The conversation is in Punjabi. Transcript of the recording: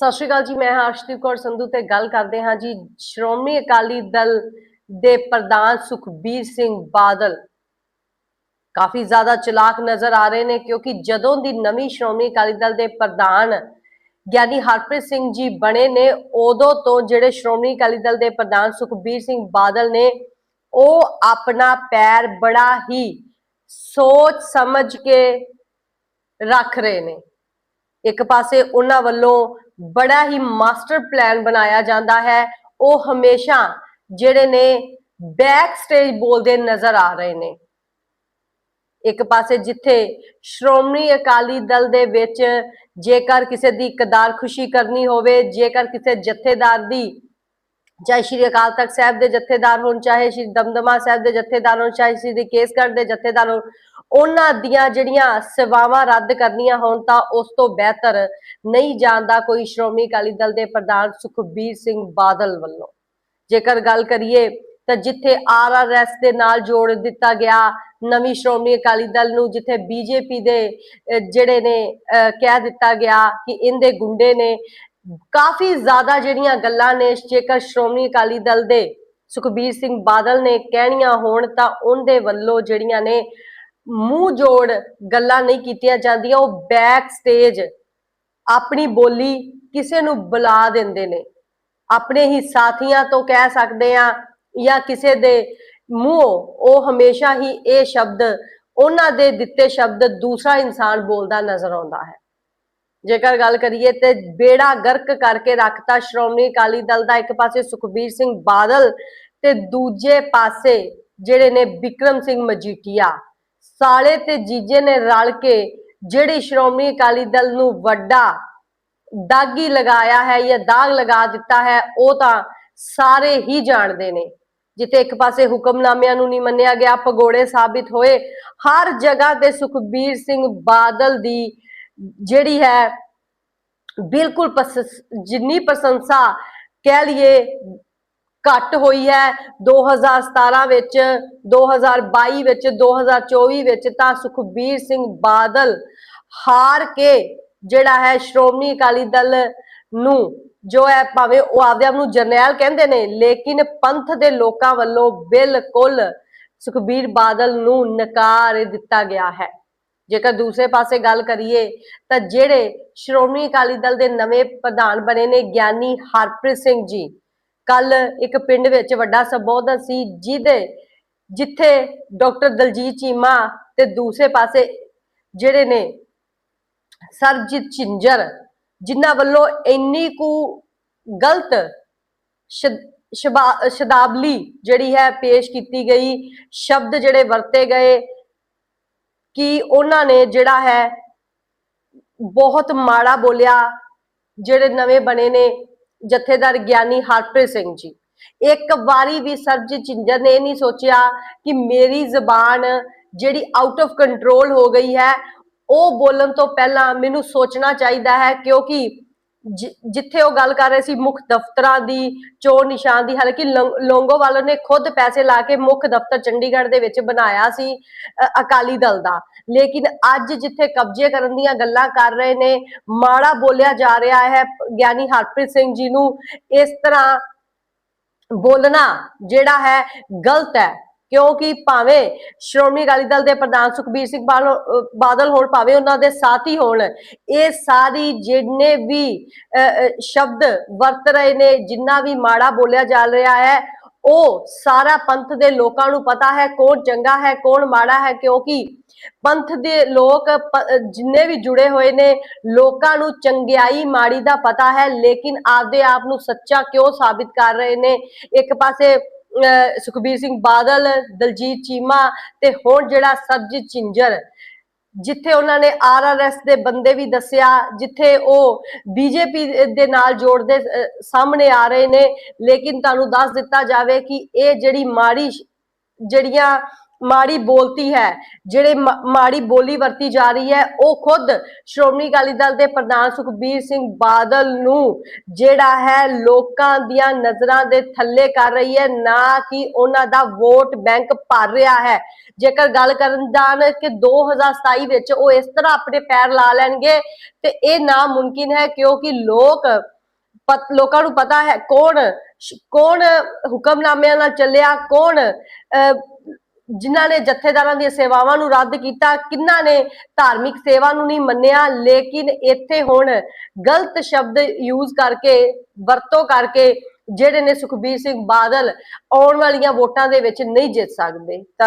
ਸਤਿ ਸ਼੍ਰੀ ਅਕਾਲ ਜੀ, ਮੈਂ ਹਰਸ਼ਦੀਪ ਕੌਰ ਸੰਧੂ ਤੇ ਗੱਲ ਕਰਦੇ ਹਾਂ ਜੀ ਸ਼੍ਰੋਮਣੀ ਅਕਾਲੀ ਦਲ ਦੇ ਪ੍ਰਧਾਨ ਸੁਖਬੀਰ ਸਿੰਘ ਬਾਦਲ। ਕਾਫੀ ਜ਼ਿਆਦਾ ਚਲਾਕ ਨਜ਼ਰ ਆ ਰਹੇ ਨੇ ਕਿਉਂਕਿ ਜਦੋਂ ਦੀ ਨਵੀਂ ਸ਼੍ਰੋਮਣੀ ਅਕਾਲੀ ਦਲ ਦੇ ਪ੍ਰਧਾਨ ਗਿਆਨੀ ਹਰਪ੍ਰੀਤ ਸਿੰਘ ਜੀ ਬਣੇ ਨੇ, ਉਦੋਂ ਤੋਂ ਜਿਹੜੇ ਸ਼੍ਰੋਮਣੀ ਅਕਾਲੀ ਦਲ ਦੇ ਪ੍ਰਧਾਨ ਸੁਖਬੀਰ ਸਿੰਘ ਬਾਦਲ ਨੇ, ਉਹ ਆਪਣਾ ਪੈਰ ਬੜਾ ਹੀ ਸੋਚ ਸਮਝ ਕੇ ਰੱਖ ਰਹੇ ਨੇ। ਇੱਕ ਪਾਸੇ ਉਹਨਾਂ ਵੱਲੋਂ ਬੜਾ ਹੀ ਮਾਸਟਰ ਪਲਾਨ ਬਣਾਇਆ ਜਾਂਦਾ ਹੈ, ਉਹ ਹਮੇਸ਼ਾ ਜਿਹੜੇ ਨੇ ਬੈਕ ਸਟੇਜ ਬੋਲਦੇ ਨਜ਼ਰ ਆ ਰਹੇ ਨੇ। ਇੱਕ ਪਾਸੇ ਜਿੱਥੇ ਸ਼੍ਰੋਮਣੀ ਅਕਾਲੀ ਦਲ ਦੇ ਵਿੱਚ ਜੇਕਰ ਕਿਸੇ ਦੀ ਕਦਾਰ ਖੁਸ਼ੀ ਕਰਨੀ ਹੋਵੇ, ਜੇਕਰ ਕਿਸੇ ਜਥੇਦਾਰ ਦੀ ਚਾਹੇ ਸ਼੍ਰੀ ਅਕਾਲ ਤਖਤ ਸਾਹਿਬ ਦੇ ਜਥੇਦਾਰ ਹੋਣ ਚਾਹੇ ਸ਼੍ਰੀ ਦਮਦਮਾ ਸਾਹਿਬ ਦੇ ਜਥੇਦਾਰ ਹੋਣ ਚਾਹੇ ਸ਼੍ਰੀ ਕੇਸਗੜ੍ਹ ਦੇ ਜਥੇਦਾਰ ਹੋਣ ਉਹਨਾਂ ਦੀਆਂ ਜਿਹੜੀਆਂ ਸੇਵਾਵਾਂ ਰੱਦ ਕਰਨੀਆਂ ਹੋਣ ਤਾਂ ਉਸ ਤੋਂ ਬਿਹਤਰ ਨਹੀਂ ਜਾਣਦਾ ਕੋਈ ਸ਼੍ਰੋਮਣੀ ਅਕਾਲੀ ਦਲ ਦੇ ਪ੍ਰਧਾਨ ਸੁਖਬੀਰ ਸਿੰਘ ਬਾਦਲ ਵੱਲੋਂ। ਜੇਕਰ ਗੱਲ ਕਰੀਏ ਤਾਂ ਜਿੱਥੇ ਆਰਆਰਐਸ ਦੇ ਨਾਲ ਜੋੜ ਦਿੱਤਾ ਗਿਆ ਨਵੀਂ ਸ਼੍ਰੋਮਣੀ ਅਕਾਲੀ ਦਲ ਨੂੰ ਜਿੱਥੇ ਬੀਜੇਪੀ ਦੇ ਜਿਹੜੇ ਨੇ ਅਹ, ਕਹਿ ਦਿੱਤਾ ਗਿਆ ਕਿ ਇਹਦੇ ਗੁੰਡੇ ਨੇ ਕਾਫੀ ਜ਼ਿਆਦਾ ਜਿਹੜੀਆਂ ਗੱਲਾਂ ਨੇ, ਜੇਕਰ ਸ਼੍ਰੋਮਣੀ ਅਕਾਲੀ ਦਲ ਦੇ ਸੁਖਬੀਰ ਸਿੰਘ ਬਾਦਲ ਨੇ ਕਹਿਣੀਆਂ ਹੋਣ ਤਾਂ ਉਹਦੇ ਵੱਲੋਂ ਜਿਹੜੀਆਂ ਨੇ ਮੂੰਹ ਜੋੜ ਗੱਲਾਂ ਨਹੀਂ ਕੀਤੀਆਂ ਜਾਂਦੀਆਂ, ਉਹ ਬੈਕ ਸਟੇਜ ਆਪਣੀ ਬੋਲੀ ਕਿਸੇ ਨੂੰ ਬੁਲਾ ਦਿੰਦੇ ਨੇ। ਆਪਣੇ ਹੀ ਸਾਥੀਆਂ ਤੋਂ ਕਹਿ ਸਕਦੇ ਆ ਜਾਂ ਕਿਸੇ ਦੇ ਮੂੰਹੋਂ, ਉਹ ਹਮੇਸ਼ਾ ਹੀ ਇਹ ਸ਼ਬਦ ਉਹਨਾਂ ਦੇ ਦਿੱਤੇ ਸ਼ਬਦ ਦੂਸਰਾ ਇਨਸਾਨ ਬੋਲਦਾ ਨਜ਼ਰ ਆਉਂਦਾ ਹੈ। ਜੇਕਰ ਗੱਲ ਕਰੀਏ ਤੇ ਬੇੜਾ ਗਰਕ ਕਰਕੇ ਰੱਖਤਾ ਸ਼੍ਰੋਮਣੀ ਅਕਾਲੀ ਦਲ ਦਾ, ਇੱਕ ਪਾਸੇ ਸੁਖਬੀਰ ਸਿੰਘ ਬਾਦਲ ਤੇ ਦੂਜੇ ਪਾਸੇ ਜਿਹੜੇ ਨੇ ਵਿਕਰਮ ਸਿੰਘ ਮਜੀਠੀਆ। ਸਾਲੇ ਤੇ ਜੀਜੇ ਨੇ ਰਲ ਕੇ ਜਿਹੜੀ ਸ਼੍ਰੋਮਣੀ ਅਕਾਲੀ ਦਲ ਨੂੰ ਵੱਡਾ ਦਾਗੀ ਲਗਾਇਆ ਹੈ ਜਾਂ ਦਾਗ ਲਗਾ ਦਿੱਤਾ ਹੈ, ਉਹ ਤਾਂ ਸਾਰੇ ਹੀ ਜਾਣਦੇ ਨੇ। ਜਿੱਥੇ ਇੱਕ ਪਾਸੇ ਹੁਕਮਨਾਮਿਆਂ ਨੂੰ ਨਹੀਂ ਮੰਨਿਆ ਗਿਆ ਪਗੋੜੇ ਸਾਬਿਤ ਹੋਏ, ਹਰ ਜਗ੍ਹਾ ਤੇ ਸੁਖਬੀਰ ਸਿੰਘ ਬਾਦਲ ਦੀ ਜਿਹੜੀ ਹੈ ਬਿਲਕੁਲ ਜਿੰਨੀ ਪ੍ਰਸ਼ੰਸਾ ਕਹਿ ਲਈਏ ਘੱਟ ਹੋਈ ਹੈ 2017 ਵਿੱਚ 2022 ਵਿੱਚ 2024 ਵਿੱਚ ਤਾਂ ਸੁਖਬੀਰ ਸਿੰਘ ਬਾਦਲ ਹਾਰ ਕੇ ਜਿਹੜਾ ਹੈ ਸ਼੍ਰੋਮਣੀ ਅਕਾਲੀ ਦਲ ਨੂੰ ਜੋ ਹੈ ਭਾਵੇਂ ਉਹ ਆਪਦੇ ਆਪ ਨੂੰ ਜਰਨੈਲ ਕਹਿੰਦੇ ਨੇ, ਲੇਕਿਨ ਪੰਥ ਦੇ ਲੋਕਾਂ ਵੱਲੋਂ ਬਿਲਕੁਲ ਸੁਖਬੀਰ ਬਾਦਲ ਨੂੰ ਨਕਾਰ ਦਿੱਤਾ ਗਿਆ ਹੈ। ਜੇਕਰ ਦੂਸਰੇ ਪਾਸੇ ਗੱਲ ਕਰੀਏ, ਤਾਂ ਜਿਹੜੇ ਸ਼੍ਰੋਮਣੀ ਅਕਾਲੀ ਦਲ ਦੇ ਨਵੇਂ ਪ੍ਰਧਾਨ ਬਣੇ ਨੇ ਗਿਆਨੀ ਹਰਪ੍ਰੀਤ ਸਿੰਘ ਜੀ ਕੱਲ ਇੱਕ ਪਿੰਡ ਵਿੱਚ ਵੱਡਾ ਸੰਬੋਧਨ ਸੀ, ਜਿਹਦੇ ਜਿੱਥੇ ਡਾਕਟਰ ਦਲਜੀਤ ਚੀਮਾ ਤੇ ਦੂਸਰੇ ਪਾਸੇ ਜਿਹੜੇ ਨੇ ਸਰਜੀਤ ਚਿੰਜਰ ਜਿਨ੍ਹਾਂ ਵੱਲੋਂ ਇੰਨੀ ਕੁ ਗਲਤ ਸ਼ਬਾ- ਸ਼ਬਦਾਵਲੀ ਜਿਹੜੀ ਹੈ ਪੇਸ਼ ਕੀਤੀ ਗਈ, ਸ਼ਬਦ ਜਿਹੜੇ ਵਰਤੇ ਗਏ ਕਿ ਉਹਨਾਂ ਨੇ ਜਿਹੜਾ ਹੈ ਬਹੁਤ ਮਾੜਾ ਬੋਲਿਆ, ਜਿਹੜੇ ਨਵੇਂ ਬਣੇ ਨੇ ਜਥੇਦਾਰ ਗਿਆਨੀ ਹਰਪ੍ਰੀਤ ਸਿੰਘ ਜੀ। ਇੱਕ ਵਾਰੀ ਵੀ ਸਰਬਜੀਤ ਚਿੰਜਰ ਨੇ ਇਹ ਨਹੀਂ ਸੋਚਿਆ ਕਿ ਮੇਰੀ ਜ਼ਬਾਨ ਜਿਹੜੀ ਆਊਟ ਆਫ ਕੰਟਰੋਲ ਹੋ ਗਈ ਹੈ, ਉਹ ਬੋਲਣ ਤੋਂ ਪਹਿਲਾਂ ਮੈਨੂੰ ਸੋਚਣਾ ਚਾਹੀਦਾ ਹੈ ਕਿਉਂਕਿ ਜਿੱਥੇ ਉਹ ਗੱਲ ਕਰ ਰਹੇ ਸੀ ਮੁੱਖ ਦਫ਼ਤਰਾਂ ਦੀ ਚੋਣ ਨਿਸ਼ਾਨ ਦੀ, ਹਾਲਾਂਕਿ ਲੰ- ਲੋਂਗੋਵਾਲ ਨੇ ਖੁਦ ਪੈਸੇ ਲਾ ਕੇ ਮੁੱਖ ਦਫ਼ਤਰ ਚੰਡੀਗੜ੍ਹ ਦੇ ਵਿੱਚ ਬਣਾਇਆ ਸੀ ਅਕਾਲੀ ਦਲ ਦਾ। ਲੇਕਿਨ ਅੱਜ ਜਿੱਥੇ ਕਬਜ਼ੇ ਕਰਨ ਦੀਆਂ ਗੱਲਾਂ ਕਰ ਰਹੇ ਨੇ, ਮਾੜਾ ਬੋਲਿਆ ਜਾ ਰਿਹਾ ਹੈ, ਗਿਆਨੀ ਹਰਪ੍ਰੀਤ ਸਿੰਘ ਜੀ ਨੂੰ, ਇਸ ਤਰ੍ਹਾਂ ਬੋਲਣਾ ਜਿਹੜਾ ਹੈ ਗਲਤ ਹੈ। ਕਿਉਂਕਿ ਭਾਵੇਂ ਸ਼੍ਰੋਮਣੀ ਅਕਾਲੀ ਦਲ ਦੇ ਪ੍ਰਧਾਨ ਸੁਖਬੀਰ ਸਿੰਘ ਬਾਦਲ ਬਾਦਲ ਹੋਣ, ਭਾਵੇਂ ਉਹਨਾਂ ਦੇ ਸਾਥੀ ਹੋਣ, ਇਹ ਸਾਰੀ ਜਿੰਨੇ ਵੀ ਸ਼ਬਦ ਵਰਤ ਰਹੇ ਨੇ, ਜਿੰਨਾ ਵੀ ਮਾੜਾ ਬੋਲਿਆ ਜਾ ਰਿਹਾ ਹੈ, ਉਹ ਸਾਰਾ ਪੰਥ ਦੇ ਲੋਕਾਂ ਨੂੰ ਪਤਾ ਹੈ ਕੌਣ ਚੰਗਾ ਹੈ, ਕੌਣ ਮਾੜਾ ਹੈ, ਕਿਉਂਕਿ ਪੰਥ ਦੇ ਲੋਕ ਜਿੰਨੇ ਵੀ ਜੁੜੇ ਹੋਏ ਨੇ, ਲੋਕਾਂ ਨੂੰ ਚੰਗਿਆਈ ਮਾੜੀ ਦਾ ਪਤਾ ਹੈ, ਲੇਕਿਨ ਆਪਦੇ ਆਪ ਨੂੰ ਸੱਚਾ ਕਿਉਂ ਸਾਬਿਤ ਕਰ ਰਹੇ ਨੇ? ਇੱਕ ਪਾਸੇ ਸੁਖਬੀਰ ਸਿੰਘ ਬਾਦਲ, ਦਲਜੀਤ ਚੀਮਾ ਤੇ ਹੁਣ ਜਿਹੜਾ ਸਰਜੀਤ ਚਿੰਜਰ ਜਿੱਥੇ ਉਹਨਾਂ ਨੇ ਆਰਆਰਐਸ ਦੇ ਬੰਦੇ ਵੀ ਦੱਸਿਆ, ਜਿੱਥੇ ਉਹ ਬੀਜੇਪੀ ਦੇ ਨਾਲ ਜੋੜਦੇ ਸਾਹਮਣੇ ਆ ਰਹੇ ਨੇ। ਲੇਕਿਨ ਤੁਹਾਨੂੰ ਦੱਸ ਦਿੱਤਾ ਜਾਵੇ ਕਿ ਇਹ ਜਿਹੜੀ ਮਾੜੀ ਜਿਹੜੀਆਂ ਮਾੜੀ ਬੋਲਤੀ ਹੈ। ਜਿਹੜੇ ਮਾੜੀ ਬੋਲੀ ਵਰਤੀ ਜਾ ਰਹੀ ਹੈ ਉਹ ਖੁਦ ਸ਼੍ਰੋਮਣੀ ਅਕਾਲੀ ਦਲ ਦੇ ਪ੍ਰਧਾਨ ਸੁਖਬੀਰ ਸਿੰਘ ਬਾਦਲ ਨੂੰ ਜਿਹੜਾ ਹੈ ਲੋਕਾਂ ਦੀਆਂ ਨਜ਼ਰਾਂ ਦੇ ਥੱਲੇ ਕਰ ਰਹੀ ਹੈ ਨਾ ਕਿ ਉਹਨਾਂ ਦਾ ਵੋਟ ਬੈਂਕ ਭਰ ਰਿਹਾ ਹੈ। ਜੇਕਰ ਗੱਲ ਕਰਨ ਜਾਣ ਕਿ 2027 ਵਿੱਚ ਉਹ ਇਸ ਤਰ੍ਹਾਂ ਆਪਣੇ ਪੈਰ ਲਾ ਲੈਣਗੇ ਤੇ ਇਹ ਨਾ ਮੁਮਕਿਨ ਹੈ ਕਿਉਂਕਿ ਲੋਕ ਲੋਕਾਂ ਨੂੰ ਪਤਾ ਹੈ ਕੌਣ ਕੌਣ ਹੁਕਮਨਾਮਿਆਂ ਨਾਲ ਚੱਲਿਆ ਕੌਣ ਅਹ, ਜਿਨ੍ਹਾਂ ਨੇ ਜਥੇਦਾਰਾਂ ਦੀਆਂ ਸੇਵਾਵਾਂ ਨੂੰ ਰੱਦ ਕੀਤਾ, ਕਿੰਨਾਂ ਨੇ ਧਾਰਮਿਕ ਸੇਵਾ ਨੂੰ ਨਹੀਂ ਮੰਨਿਆ, ਲੇਕਿਨ ਇੱਥੇ ਹੁਣ ਗਲਤ ਸ਼ਬਦ ਯੂਜ਼ ਕਰਕੇ, ਵਰਤੋਂ ਕਰਕੇ ਜਿਹੜੇ ਨੇ ਸੁਖਬੀਰ ਸਿੰਘ ਬਾਦਲ ਆਉਣ ਵਾਲੀਆਂ ਵੋਟਾਂ ਦੇ ਵਿੱਚ ਨਹੀਂ ਜਿੱਤ ਸਕਦੇ। ਧੰਨ